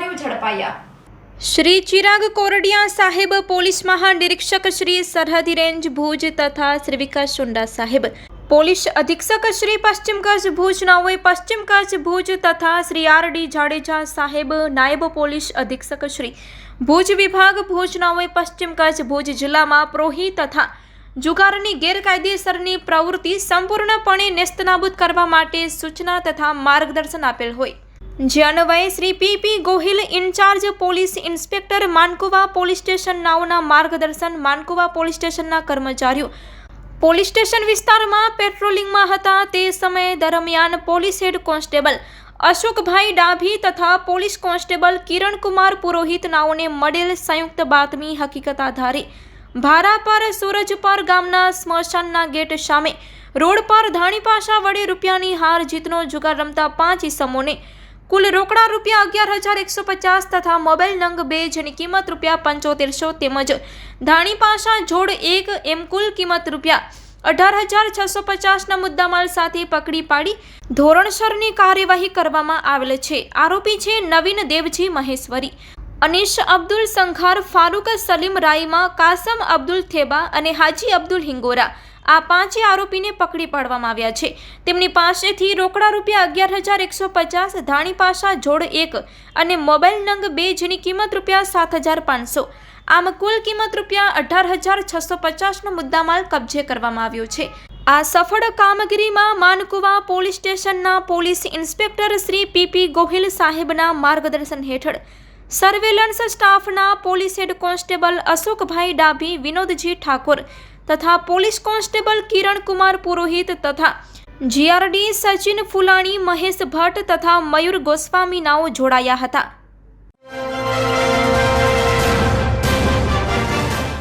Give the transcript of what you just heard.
કરાવાયા શ્રી ચિરાગ કોરડિયા સાહેબ, પોલીસ મહાનિરીક્ષક શ્રી સરહદી રેન્જ ભુજ તથા શ્રી વિકાસ સુંડા સાહેબ. પોલીસ અધિક્ષક શ્રી પશ્ચિમ કચ્છ ભુજ, નાઓએ પશ્ચિમ કચ્છ ભુજ તથા શ્રી આર ડી જાડેજા સાહેબ, નાયબ પોલીસ અધિક્ષક શ્રી ભુજ વિભાગ ભુજ, નાઓએ પશ્ચિમ કચ્છ ભુજ જિલ્લામાં પ્રોહી તથા જુગારની ગેરકાયદેસરની પ્રવૃત્તિ સંપૂર્ણપણે નેસ્તનાબૂદ કરવા માટે સૂચના તથા માર્ગદર્શન આપેલ હોય. જે અન્વયે Shri P P Gohil incharge police inspector Mankuva police station નાઓના માર્ગદર્શન માનકુવા પોલીસ સ્ટેશનના કર્મચારીઓ. પોલીસ સ્ટેશન વિસ્તારમાં પેટ્રોલિંગમાં હતા તે સમય દરમિયાન police head constable Ashokbhai Dabhi તથા પોલીસ કોન્સ્ટેબલ કિરણકુમાર પુરોહિત નાઓને મળેલ સંયુક્ત બાતમી હકીકત આધારે ભારાપર સુરજપર ગામના સ્મશાનના ગેટ સામે રોડ પર ધાણીપાશા વડે રૂપિયાની હાર જીતનો જુગાર રમતા પાંચ ઇસમોને કુલ રોકડા રૂપિયા અગિયાર હજાર એકસો પચાસ તથા મોબાઈલ નંગ બે જેની કિંમત રૂપિયા પંચોતેરસો તેમજ ધાણી પાસા જોડ એક એમ કુલ કિંમત રૂપિયા અઢાર હજાર છસો પચાસના મુદ્દામાલ સાથે પકડી પાડી ધોરણસરની કાર્યવાહી કરવામાં આવેલ છે. આરોપી છે નવીન દેવજી મહેશ્વરી, અનીશ અબ્દુલ સંઘાર, ફારૂક સલીમ રાઈમા કાસમ અબ્દુલ થેબા અને હાજી અબ્દુલ હિંગોરા. આ પાંચે આરોપીને પકડી પાડવામાં આવ્યા છે. તેમની પાસેથી રોકડા રૂપિયા અગિયાર હજાર એકસો પચાસ, ધાણી પાસા જોડ એક અને મોબાઈલ નંગ બે જેની કિંમત રૂપિયા સાત હજાર પાંચસો. આમ કુલ કિંમત રૂપિયા અઢાર હજાર છસો પચાસનો મુદ્દામાલ કબજે કરવામાં આવ્યો છે. આ સફળ કામગીરીમાં માનકુવા પોલીસ સ્ટેશનના police inspector Shri PP Gohil સાહેબના માર્ગદર્શન હેઠળ સર્વેલન્સ સ્ટાફના police head constable Ashokbhai Dabhi, Vinodji Thakor તથા પોલીસ કોન્સ્ટેબલ કિરણકુમાર પુરોહિત તથા જીઆરડી સચિન ફુલાણી, મહેશ ભટ્ટ તથા મયુર ગોસ્વામી નાઓ જોડાયા હતા.